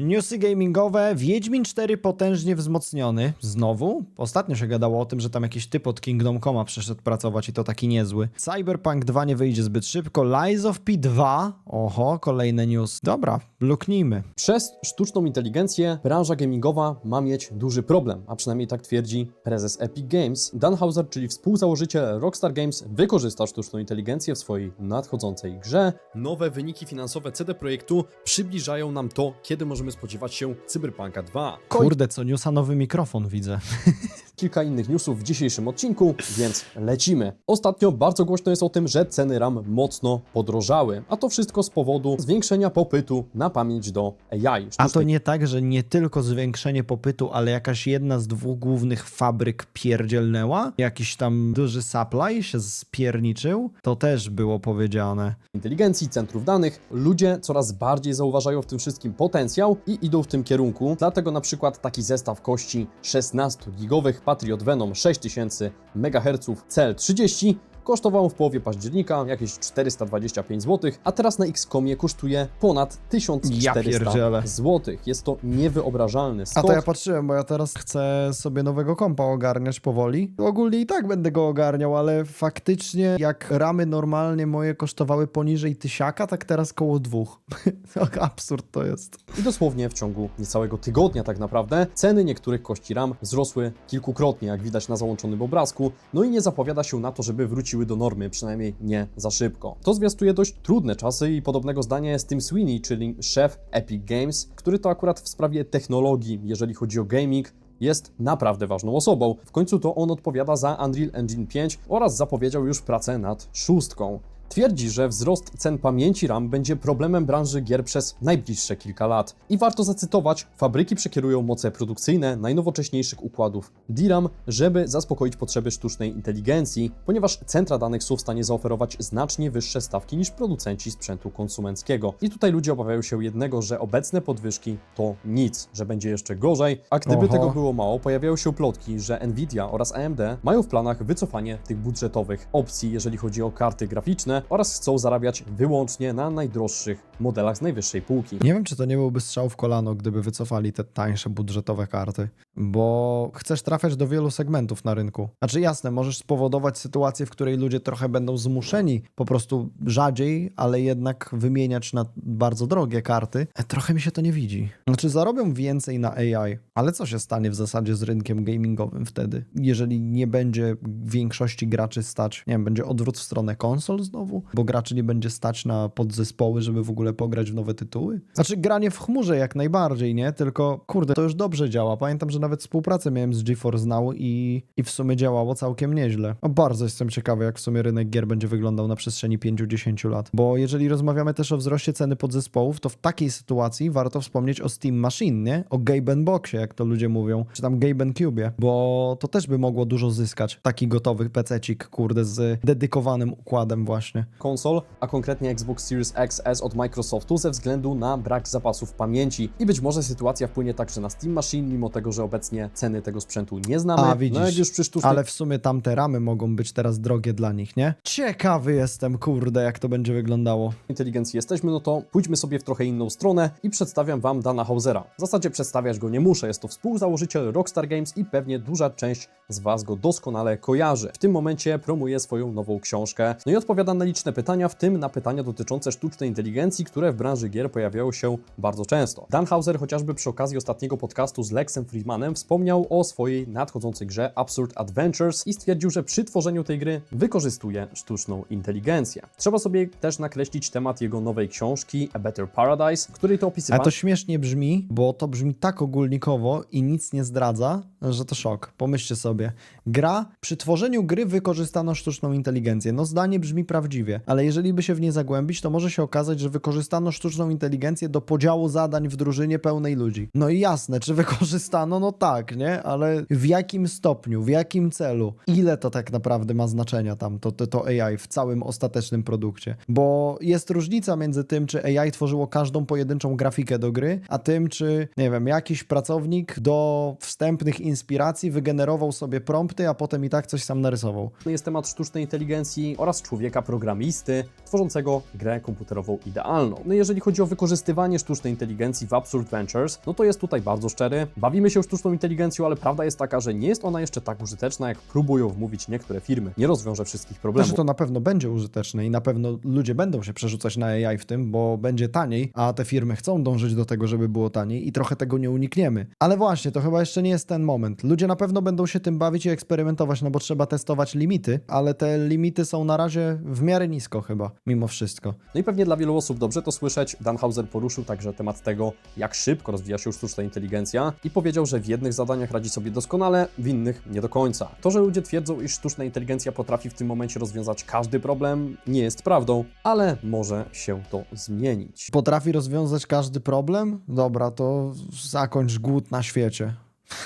Newsy gamingowe, Wiedźmin 4 potężnie wzmocniony, znowu. Ostatnio się gadało o tym, że tam jakiś typ od Kingdom Coma przyszedł pracować i to taki niezły. Cyberpunk 2 nie wyjdzie zbyt szybko, Lies of P2, oho, kolejny news. Dobra, luknijmy. Przez sztuczną inteligencję branża gamingowa ma mieć duży problem, a przynajmniej tak twierdzi prezes Epic Games. Dan Houser, czyli współzałożyciel Rockstar Games, wykorzysta sztuczną inteligencję w swojej nadchodzącej grze. Nowe wyniki finansowe CD Projektu przybliżają nam to, kiedy możemy spodziewać się Cyberpunka 2. Kurde, co newsa nowy mikrofon widzę. kilka innych newsów w dzisiejszym odcinku, więc lecimy. Ostatnio bardzo głośno jest o tym, że ceny RAM mocno podrożały, a to wszystko z powodu zwiększenia popytu na pamięć do AI. A to sztucznej nie tak, że nie tylko zwiększenie popytu, ale jakaś jedna z dwóch głównych fabryk pierdzielnęła? Jakiś tam duży supply się spierniczył? To też było powiedziane. inteligencji, centrów danych, ludzie coraz bardziej zauważają w tym wszystkim potencjał i idą w tym kierunku. Dlatego na przykład taki zestaw kości 16-gigowych Patriot Venom 6000 MHz CL30 kosztował w połowie października jakieś 425 zł, a teraz na Xcomie kosztuje ponad Ja 1400 pierdzielę. zł. Jest to niewyobrażalny A skok. to ja patrzyłem, bo ja teraz chcę sobie nowego kompa ogarniać powoli. Ogólnie i tak będę go ogarniał, ale faktycznie jak ramy normalnie moje kosztowały poniżej tysiaka, tak teraz koło dwóch. Absurd to jest. I dosłownie w ciągu niecałego tygodnia tak naprawdę ceny niektórych kości RAM wzrosły kilkukrotnie, jak widać na załączonym obrazku, no i nie zapowiada się na to, żeby wróciły do normy, przynajmniej nie za szybko. To zwiastuje dość trudne czasy i podobnego zdania jest Tim Sweeney, czyli szef Epic Games, który to akurat w sprawie technologii, jeżeli chodzi o gaming, jest naprawdę ważną osobą. W końcu to on odpowiada za Unreal Engine 5 oraz zapowiedział już pracę nad szóstką. Twierdzi, że wzrost cen pamięci RAM będzie problemem branży gier przez najbliższe kilka lat. I warto zacytować, fabryki przekierują moce produkcyjne najnowocześniejszych układów DRAM, żeby zaspokoić potrzeby sztucznej inteligencji, ponieważ centra danych są w stanie zaoferować znacznie wyższe stawki niż producenci sprzętu konsumenckiego. I tutaj ludzie obawiają się jednego, że obecne podwyżki to nic, że będzie jeszcze gorzej, a gdyby Oho. tego było mało, pojawiają się plotki, że Nvidia oraz AMD mają w planach wycofanie tych budżetowych opcji, jeżeli chodzi o karty graficzne oraz chcą zarabiać wyłącznie na najdroższych modelach z najwyższej półki. Nie wiem, czy to nie byłby strzał w kolano, gdyby wycofali te tańsze budżetowe karty, bo chcesz trafiać do wielu segmentów na rynku. Znaczy jasne, możesz spowodować sytuację, w której ludzie trochę będą zmuszeni po prostu rzadziej, ale jednak wymieniać na bardzo drogie karty. E, Trochę mi się to nie widzi. Znaczy zarobią więcej na AI, ale co się stanie w zasadzie z rynkiem gamingowym wtedy? Jeżeli nie będzie większości graczy stać, nie wiem, będzie odwrót w stronę konsol znowu, bo graczy nie będzie stać na podzespoły, żeby w ogóle pograć w nowe tytuły? Znaczy granie w chmurze jak najbardziej, nie? Tylko kurde, to już dobrze działa. Pamiętam, że nawet współpracę miałem z GeForce Now i, i w sumie działało całkiem nieźle. O, bardzo jestem ciekawy, jak w sumie rynek gier będzie wyglądał na przestrzeni 5-10 lat. Bo jeżeli rozmawiamy też o wzroście ceny podzespołów, to w takiej sytuacji warto wspomnieć o Steam Machine, nie? O Gaben Boxie, jak to ludzie mówią, czy tam Gaben Cube, bo to też by mogło dużo zyskać. Taki gotowy pececik, kurde, z dedykowanym układem właśnie. Konsol, a konkretnie Xbox Series XS od Microsoftu ze względu na brak zapasów pamięci. I być może sytuacja wpłynie także na Steam Machine, mimo tego, że obecnie ceny tego sprzętu nie znamy. A, widzisz. No jak już przy sztucznej Ale w sumie tamte ramy mogą być teraz drogie dla nich, nie? Ciekawy jestem, kurde, jak to będzie wyglądało. inteligencji jesteśmy, no to pójdźmy sobie w trochę inną stronę i przedstawiam Wam Dana Hausera. W zasadzie przedstawiać go nie muszę, jest to współzałożyciel Rockstar Games i pewnie duża część z Was go doskonale kojarzy. W tym momencie promuje swoją nową książkę, no i odpowiada na liczne pytania, w tym na pytania dotyczące sztucznej inteligencji, które w branży gier pojawiają się bardzo często. Dan Hauser chociażby przy okazji ostatniego podcastu z Lexem Friedmanem wspomniał o swojej nadchodzącej grze Absurd Adventures i stwierdził, że przy tworzeniu tej gry wykorzystuje sztuczną inteligencję. Trzeba sobie też nakreślić temat jego nowej książki A Better Paradise, w której to Ale opisywano to śmiesznie brzmi, bo to brzmi tak ogólnikowo i nic nie zdradza, że to szok. Pomyślcie sobie. Gra, przy tworzeniu gry wykorzystano sztuczną inteligencję. No zdanie brzmi prawdziwie, ale jeżeli by się w nie zagłębić, to może się okazać, że wykorzystano sztuczną inteligencję do podziału zadań w drużynie pełnej ludzi. No i jasne, czy wykorzystano? No tak, nie? Ale w jakim stopniu, w jakim celu? Ile to tak naprawdę ma znaczenia tam, to, to, to AI w całym ostatecznym produkcie? Bo jest różnica między tym, czy AI tworzyło każdą pojedynczą grafikę do gry, a tym, czy, nie wiem, jakiś pracownik do wstępnych inspiracji wygenerował sobie prompty, a potem i tak coś sam narysował. jest temat sztucznej inteligencji oraz człowieka programisty tworzącego grę komputerową idealną. No jeżeli chodzi o wykorzystywanie sztucznej inteligencji w Absurd Ventures, no to jest tutaj bardzo szczery. Bawimy się sztuczną inteligencją, ale prawda jest taka, że nie jest ona jeszcze tak użyteczna, jak próbują wmówić niektóre firmy. Nie rozwiąże wszystkich problemów. Znaczy to na pewno będzie użyteczne i na pewno ludzie będą się przerzucać na AI w tym, bo będzie taniej, a te firmy chcą dążyć do tego, żeby było taniej i trochę tego nie unikniemy. Ale właśnie, to chyba jeszcze nie jest ten moment. Ludzie na pewno będą się tym bawić i eksperymentować, no bo trzeba testować limity, ale te limity są na razie w miarę nisko chyba, mimo wszystko. No i pewnie dla wielu osób dobrze to słyszeć. Dan Hauser poruszył także temat tego, jak szybko rozwija się sztuczna inteligencja i powiedział, że w jednych zadaniach radzi sobie doskonale, w innych nie do końca. To, że ludzie twierdzą, iż sztuczna inteligencja potrafi w tym momencie rozwiązać każdy problem, nie jest prawdą, ale może się to zmienić. Potrafi rozwiązać każdy problem? Dobra, to zakończ głód na świecie.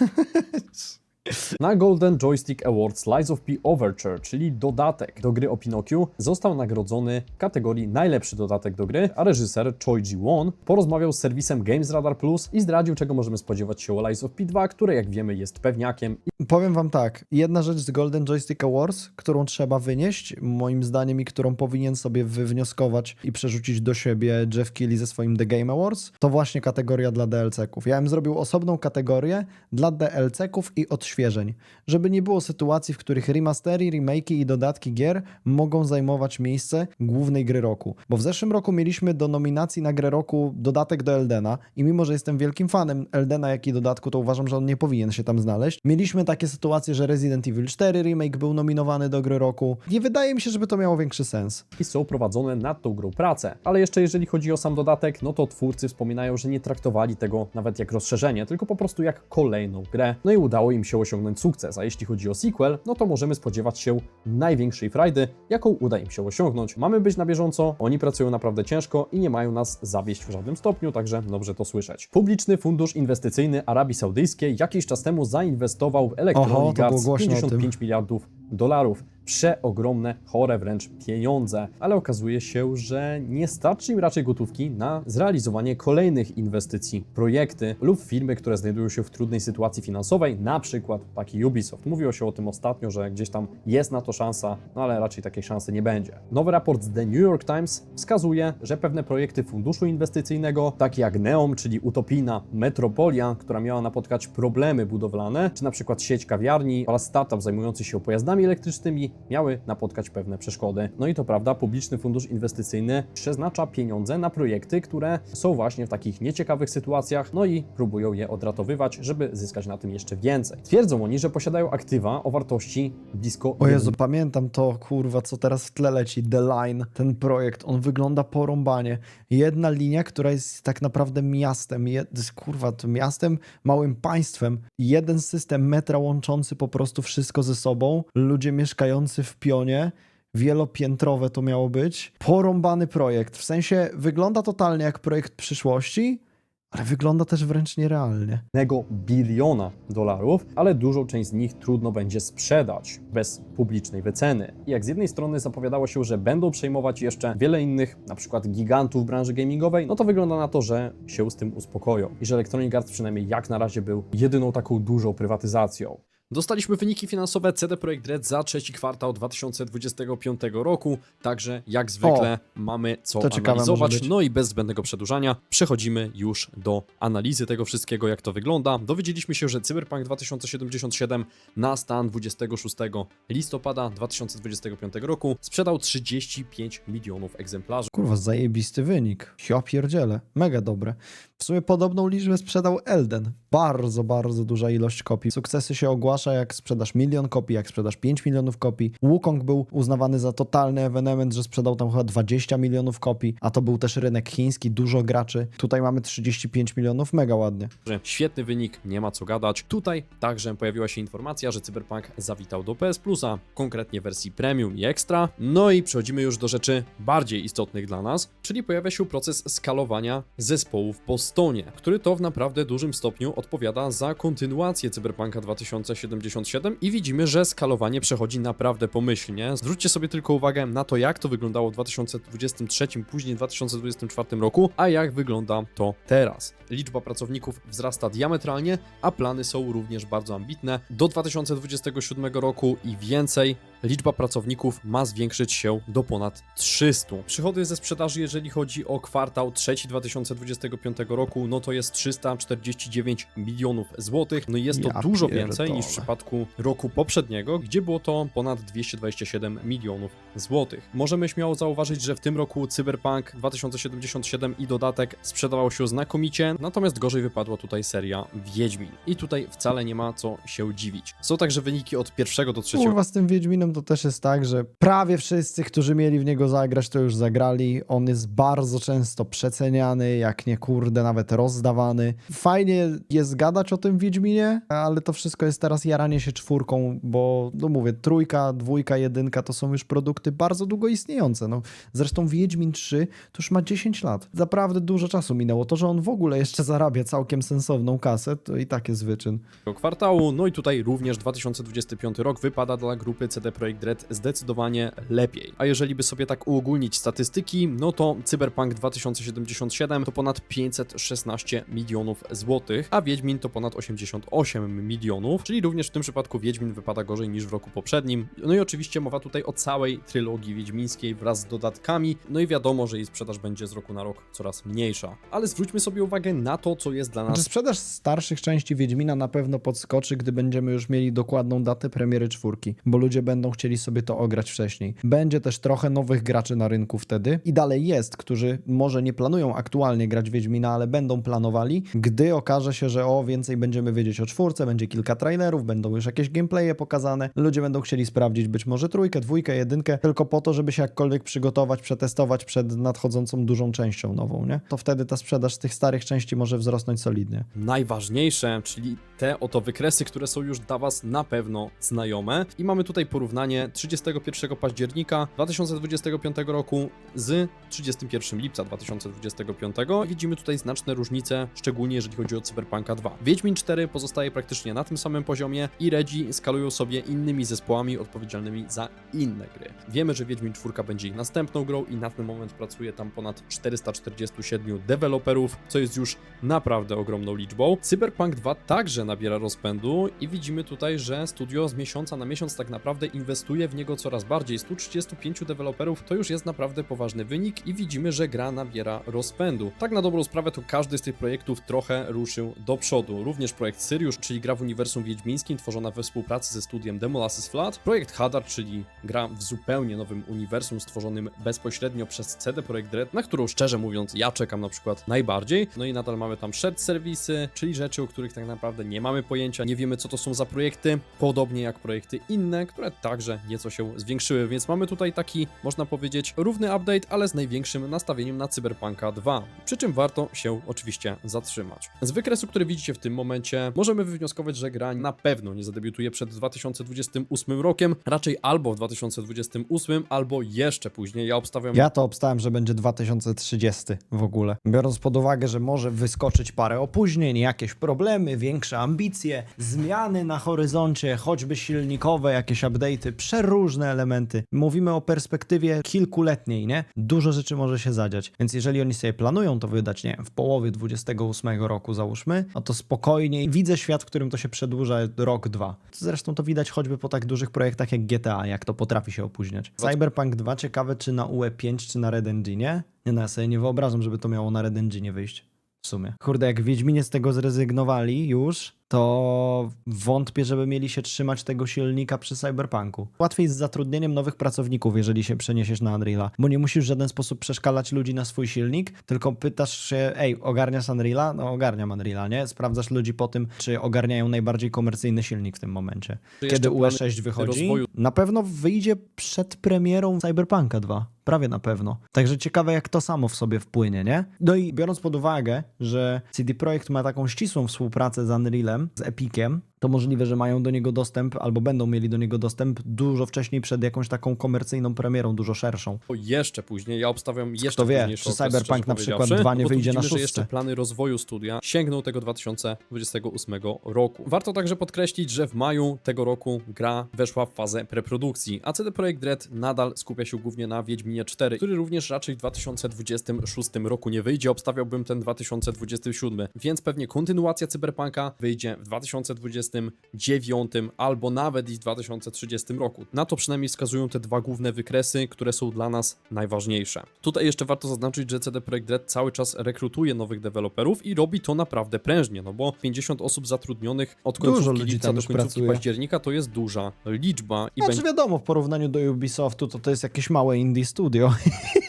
Na Golden Joystick Awards Lies of P Overture, czyli dodatek do gry o Pinokiu, został nagrodzony w kategorii najlepszy dodatek do gry, a reżyser Choi Ji-won porozmawiał z serwisem Games Radar Plus i zdradził, czego możemy spodziewać się o Lies of P2, które jak wiemy jest pewniakiem Powiem wam tak, jedna rzecz z Golden Joystick Awards, którą trzeba wynieść, moim zdaniem, i którą powinien sobie wywnioskować i przerzucić do siebie Jeff Keighley ze swoim The Game Awards, to właśnie kategoria dla DLC-ków. Ja bym zrobił osobną kategorię dla DLC-ków i odświeżeń, żeby nie było sytuacji, w których remastery, remake'i i dodatki gier mogą zajmować miejsce głównej gry roku. Bo w zeszłym roku mieliśmy do nominacji na grę roku dodatek do Eldena i mimo, że jestem wielkim fanem Eldena, jak i dodatku, to uważam, że on nie powinien się tam znaleźć. Mieliśmy takie sytuacje, że Resident Evil 4 remake był nominowany do gry roku. Nie wydaje mi się, żeby to miało większy sens. i są prowadzone nad tą grą prace. Ale jeszcze jeżeli chodzi o sam dodatek, no to twórcy wspominają, że nie traktowali tego nawet jak rozszerzenie, tylko po prostu jak kolejną grę. No i udało im się osiągnąć sukces, a jeśli chodzi o sequel, no to możemy spodziewać się największej frajdy, jaką uda im się osiągnąć. Mamy być na bieżąco, oni pracują naprawdę ciężko i nie mają nas zawieść w żadnym stopniu, także dobrze to słyszeć. Publiczny Fundusz Inwestycyjny Arabii Saudyjskiej jakiś czas temu zainwestował w Electronic Arts głośno o tym. 55 miliardów dolarów. Przeogromne, chore wręcz pieniądze, ale okazuje się, że nie starczy im raczej gotówki na zrealizowanie kolejnych inwestycji, projekty lub firmy, które znajdują się w trudnej sytuacji finansowej, na przykład taki Ubisoft. Mówiło się o tym ostatnio, że gdzieś tam jest na to szansa, no ale raczej takiej szansy nie będzie. Nowy raport z The New York Times wskazuje, że pewne projekty funduszu inwestycyjnego, takie jak Neom, czyli utopijna metropolia, która miała napotkać problemy budowlane, czy na przykład sieć kawiarni oraz startup zajmujący się pojazdami elektrycznymi, miały napotkać pewne przeszkody. No i to prawda, publiczny fundusz inwestycyjny przeznacza pieniądze na projekty, które są właśnie w takich nieciekawych sytuacjach, no i próbują je odratowywać, żeby zyskać na tym jeszcze więcej. Twierdzą oni, że posiadają aktywa o wartości blisko O Jezu, pamiętam to, kurwa, co teraz w tle leci, The Line, ten projekt, on wygląda porąbanie. Jedna linia, która jest tak naprawdę miastem, jed, kurwa, to miastem, małym państwem. Jeden system metra łączący po prostu wszystko ze sobą, ludzie mieszkający w pionie, wielopiętrowe to miało być. Porąbany projekt, w sensie wygląda totalnie jak projekt przyszłości, ale wygląda też wręcz nierealnie. biliona dolarów, ale dużą część z nich trudno będzie sprzedać bez publicznej wyceny. Jak z jednej strony zapowiadało się, że będą przejmować jeszcze wiele innych, na przykład gigantów branży gamingowej, no to wygląda na to, że się z tym uspokoją i że Electronic Arts przynajmniej jak na razie był jedyną taką dużą prywatyzacją. Dostaliśmy wyniki finansowe CD Projekt Red za trzeci kwartał 2025 roku, także jak zwykle mamy co analizować. No i bez zbędnego przedłużania przechodzimy już do analizy tego wszystkiego, jak to wygląda. Dowiedzieliśmy się, że Cyberpunk 2077 na stan 26 listopada 2025 roku sprzedał 35 milionów egzemplarzy. Kurwa, zajebisty wynik. Ja pierdzielę. Mega dobre. W sumie podobną liczbę sprzedał Elden. Bardzo, bardzo duża ilość kopii. Sukcesy się ogłasza, jak sprzedasz milion kopii, jak sprzedasz 5 milionów kopii. Wukong był uznawany za totalny ewenement, że sprzedał tam chyba 20 milionów kopii, a to był też rynek chiński, dużo graczy. Tutaj mamy 35 milionów, mega ładnie. Świetny wynik, nie ma co gadać. Tutaj także pojawiła się informacja, że Cyberpunk zawitał do PS Plusa, konkretnie wersji Premium i Extra. No i przechodzimy już do rzeczy bardziej istotnych dla nas, czyli pojawia się proces skalowania zespołów po stonie, który to w naprawdę dużym stopniu odpowiada za kontynuację Cyberpunka 2077 2077 i widzimy, że skalowanie przechodzi naprawdę pomyślnie. Zwróćcie sobie tylko uwagę na to, jak to wyglądało w 2023, później w 2024 roku, a jak wygląda to teraz. Liczba pracowników wzrasta diametralnie, a plany są również bardzo ambitne. Do 2027 roku i więcej liczba pracowników ma zwiększyć się do ponad 300. Przychody ze sprzedaży, jeżeli chodzi o kwartał trzeci 2025 roku, no to jest 349 milionów złotych. No i jest to Ja dużo pierdolę. więcej niż w przypadku roku poprzedniego, gdzie było to ponad 227 milionów złotych. Możemy śmiało zauważyć, że w tym roku Cyberpunk 2077 i dodatek sprzedawał się znakomicie, natomiast gorzej wypadła tutaj seria Wiedźmin. I tutaj wcale nie ma co się dziwić. Są także wyniki od pierwszego do trzeciego Kurwa, z tym Wiedźminem to też jest tak, że prawie wszyscy, którzy mieli w niego zagrać, to już zagrali. On jest bardzo często przeceniany, jak nie kurde, nawet rozdawany. Fajnie jest gadać o tym Wiedźminie, ale to wszystko jest teraz jaranie się czwórką, bo no mówię, trójka, dwójka, jedynka to są już produkty bardzo długo istniejące. No, zresztą Wiedźmin 3 to już ma 10 lat. Naprawdę dużo czasu minęło. To, że on w ogóle jeszcze zarabia całkiem sensowną kasę, to i tak jest wyczyn. kwartału. No i tutaj również 2025 rok wypada dla grupy CD Projekt Red zdecydowanie lepiej. A jeżeli by sobie tak uogólnić statystyki, no to Cyberpunk 2077 to ponad 516 milionów złotych, a Wiedźmin to ponad 88 milionów, czyli również w tym przypadku Wiedźmin wypada gorzej niż w roku poprzednim. No i oczywiście mowa tutaj o całej trylogii wiedźmińskiej wraz z dodatkami, no i wiadomo, że jej sprzedaż będzie z roku na rok coraz mniejsza. Ale zwróćmy sobie uwagę na to, co jest dla nas Znaczy sprzedaż starszych części Wiedźmina na pewno podskoczy, gdy będziemy już mieli dokładną datę premiery czwórki, bo ludzie będą chcieli sobie to ograć wcześniej. Będzie też trochę nowych graczy na rynku wtedy i dalej jest, którzy może nie planują aktualnie grać Wiedźmina, ale będą planowali, gdy okaże się, że o, więcej będziemy wiedzieć o czwórce, będzie kilka trailerów, będą już jakieś gameplaye pokazane, ludzie będą chcieli sprawdzić być może trójkę, dwójkę, jedynkę, tylko po to, żeby się jakkolwiek przygotować, przetestować przed nadchodzącą dużą częścią nową, nie? To wtedy ta sprzedaż z tych starych części może wzrosnąć solidnie. najważniejsze, czyli te oto wykresy, które są już dla Was na pewno znajome. I mamy tutaj porównanie 31 października 2025 roku z 31 lipca 2025. I widzimy tutaj znaczne różnice, szczególnie jeżeli chodzi o Cyberpunka 2. Wiedźmin 4 pozostaje praktycznie na tym samym poziomie i Redzi skalują sobie innymi zespołami odpowiedzialnymi za inne gry. Wiemy, że Wiedźmin 4 będzie ich następną grą i na ten moment pracuje tam ponad 447 deweloperów, co jest już naprawdę ogromną liczbą. Cyberpunk 2 także nabiera rozpędu i widzimy tutaj, że studio z miesiąca na miesiąc tak naprawdę inwestuje w niego coraz bardziej. 135 deweloperów to już jest naprawdę poważny wynik i widzimy, że gra nabiera rozpędu. Tak na dobrą sprawę to każdy z tych projektów trochę ruszył do przodu. Również projekt Sirius, czyli gra w uniwersum wiedźmińskim tworzona we współpracy ze studiem Demolasys Flat, projekt Hadar, czyli gra w zupełnie nowym uniwersum stworzonym bezpośrednio przez CD Projekt Red, na którą szczerze mówiąc ja czekam na przykład najbardziej. No i nadal mamy tam shared serwisy, czyli rzeczy, o których tak naprawdę nie mamy pojęcia, nie wiemy co to są za projekty, podobnie jak projekty inne, które także nieco się zwiększyły, więc mamy tutaj taki, można powiedzieć, równy update, ale z największym nastawieniem na Cyberpunka 2, przy czym warto się oczywiście zatrzymać. Z wykresu, który widzicie w tym momencie, możemy wywnioskować, że gra na pewno nie zadebiutuje przed 2028 rokiem, raczej albo w 2028, albo jeszcze później. Ja obstawiam Ja to obstałem, że będzie 2030 w ogóle. Biorąc pod uwagę, że może wyskoczyć parę opóźnień, jakieś problemy, większe ambicje, zmiany na horyzoncie, choćby silnikowe, jakieś update'y, przeróżne elementy. Mówimy o perspektywie kilkuletniej, nie? Dużo rzeczy może się zadziać. Więc jeżeli oni sobie planują to wydać, nie wiem, w połowie 28 roku załóżmy, no to spokojniej widzę świat, w którym to się przedłuża rok, dwa. Zresztą to widać choćby po tak dużych projektach jak GTA, jak to potrafi się opóźniać. Cyberpunk 2 ciekawe czy na UE5 czy na Red Engine? Nie no, ja sobie nie wyobrażam, żeby to miało na Red Engine wyjść. W sumie. Kurde, jak Wiedźminie z tego zrezygnowali już, to wątpię, żeby mieli się trzymać tego silnika przy Cyberpunku. Łatwiej z zatrudnieniem nowych pracowników, jeżeli się przeniesiesz na Unreala, bo nie musisz w żaden sposób przeszkalać ludzi na swój silnik, tylko pytasz się, ej, ogarniasz Unreala? No ogarniam Unreala, nie? Sprawdzasz ludzi po tym, czy ogarniają najbardziej komercyjny silnik w tym momencie. Kiedy plany UE6 wychodzi, rozwoju- na pewno wyjdzie przed premierą Cyberpunka 2. Prawie na pewno. Także ciekawe, jak to samo w sobie wpłynie, nie? No i biorąc pod uwagę, że CD Projekt ma taką ścisłą współpracę z Unrealem, z Epiciem, to możliwe, że mają do niego dostęp albo będą mieli do niego dostęp dużo wcześniej przed jakąś taką komercyjną premierą, dużo szerszą. To jeszcze później, ja obstawiam jeszcze Kto wie, czy okres, Cyberpunk na przykład dwa nie bo wyjdzie na widzimy, że szóstce. jeszcze plany rozwoju studia sięgną tego 2028 roku. Warto także podkreślić, że w maju tego roku gra weszła w fazę preprodukcji, a CD Projekt Red nadal skupia się głównie na Wiedźminie 4, który również raczej w 2026 roku nie wyjdzie, obstawiałbym ten 2027, więc pewnie kontynuacja Cyberpunka wyjdzie w 2029 albo nawet i w 2030 roku. Na to przynajmniej wskazują te dwa główne wykresy, które są dla nas najważniejsze. Tutaj jeszcze warto zaznaczyć, że CD Projekt Red cały czas rekrutuje nowych deweloperów i robi to naprawdę prężnie, no bo 50 osób zatrudnionych od Dużo końcówki ludzi lipca do końcówki pracuje. października to jest duża liczba i Znaczy będzie wiadomo, w porównaniu do Ubisoftu to to jest jakieś małe indie studio.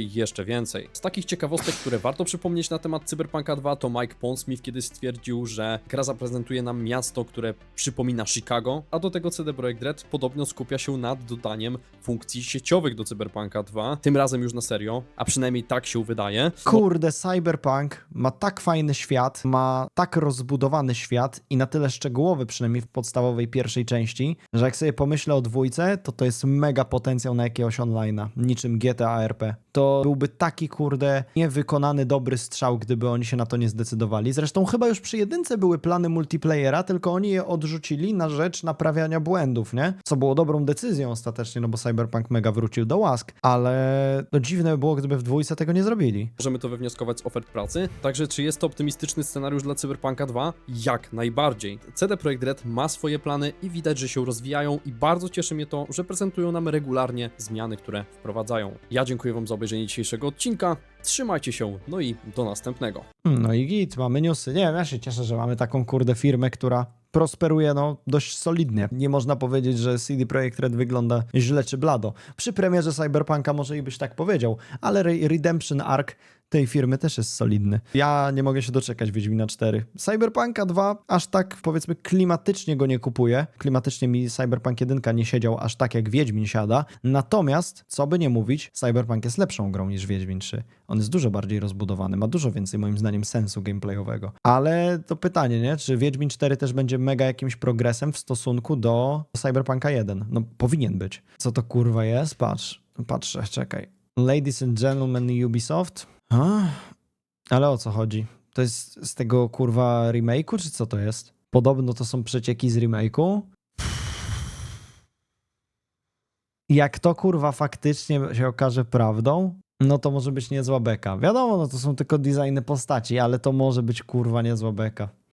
jeszcze więcej. Z takich ciekawostek, które warto przypomnieć na temat Cyberpunka 2, to Mike Pondsmith kiedyś stwierdził, że gra zaprezentuje nam miasto, które przypomina Chicago, a do tego CD Projekt Red podobno skupia się nad dodaniem funkcji sieciowych do Cyberpunka 2, tym razem już na serio, a przynajmniej tak się wydaje. Kurde, Cyberpunk ma tak fajny świat, ma tak rozbudowany świat i na tyle szczegółowy, przynajmniej w podstawowej pierwszej części, że jak sobie pomyślę o dwójce, to to jest mega potencjał na jakiegoś online'a, niczym GTA RP. To byłby taki, kurde, niewykonany dobry strzał, gdyby oni się na to nie zdecydowali. Zresztą chyba już przy jedynce były plany multiplayera, tylko oni je odrzucili na rzecz naprawiania błędów, nie? Co było dobrą decyzją ostatecznie, no bo Cyberpunk mega wrócił do łask, ale no dziwne by było, gdyby w dwójce tego nie zrobili. Możemy to wywnioskować z ofert pracy. Także czy jest to optymistyczny scenariusz dla Cyberpunka 2? Jak najbardziej. CD Projekt Red ma swoje plany i widać, że się rozwijają i bardzo cieszy mnie to, że prezentują nam regularnie zmiany, które wprowadzają. Ja dziękuję Wam za obejrzenie dzisiejszego odcinka. Trzymajcie się, no i do następnego. No i git, mamy newsy. Nie wiem, ja się cieszę, że mamy taką kurde firmę, która prosperuje no dość solidnie. Nie można powiedzieć, że CD Projekt Red wygląda źle czy blado. Przy premierze Cyberpunka może i byś tak powiedział, ale Re- Redemption Arc tej firmy też jest solidny. Ja nie mogę się doczekać Wiedźmina 4. Cyberpunka 2 aż tak powiedzmy klimatycznie go nie kupuję. Klimatycznie mi Cyberpunk 1 nie siedział aż tak jak Wiedźmin siada. Natomiast, co by nie mówić, Cyberpunk jest lepszą grą niż Wiedźmin 3. On jest dużo bardziej rozbudowany, ma dużo więcej moim zdaniem sensu gameplayowego. Ale to pytanie, nie? Czy Wiedźmin 4 też będzie mega jakimś progresem w stosunku do Cyberpunka 1? No powinien być. Co to kurwa jest? Patrz, patrzę, czekaj. Ladies and gentlemen Ubisoft. A? Ale o co chodzi? To jest z tego kurwa remake'u, czy co to jest? Podobno to są przecieki z remake'u. Jak to kurwa faktycznie się okaże prawdą, no to może być niezła beka. Wiadomo, no to są tylko designy postaci, ale to może być kurwa niezła beka.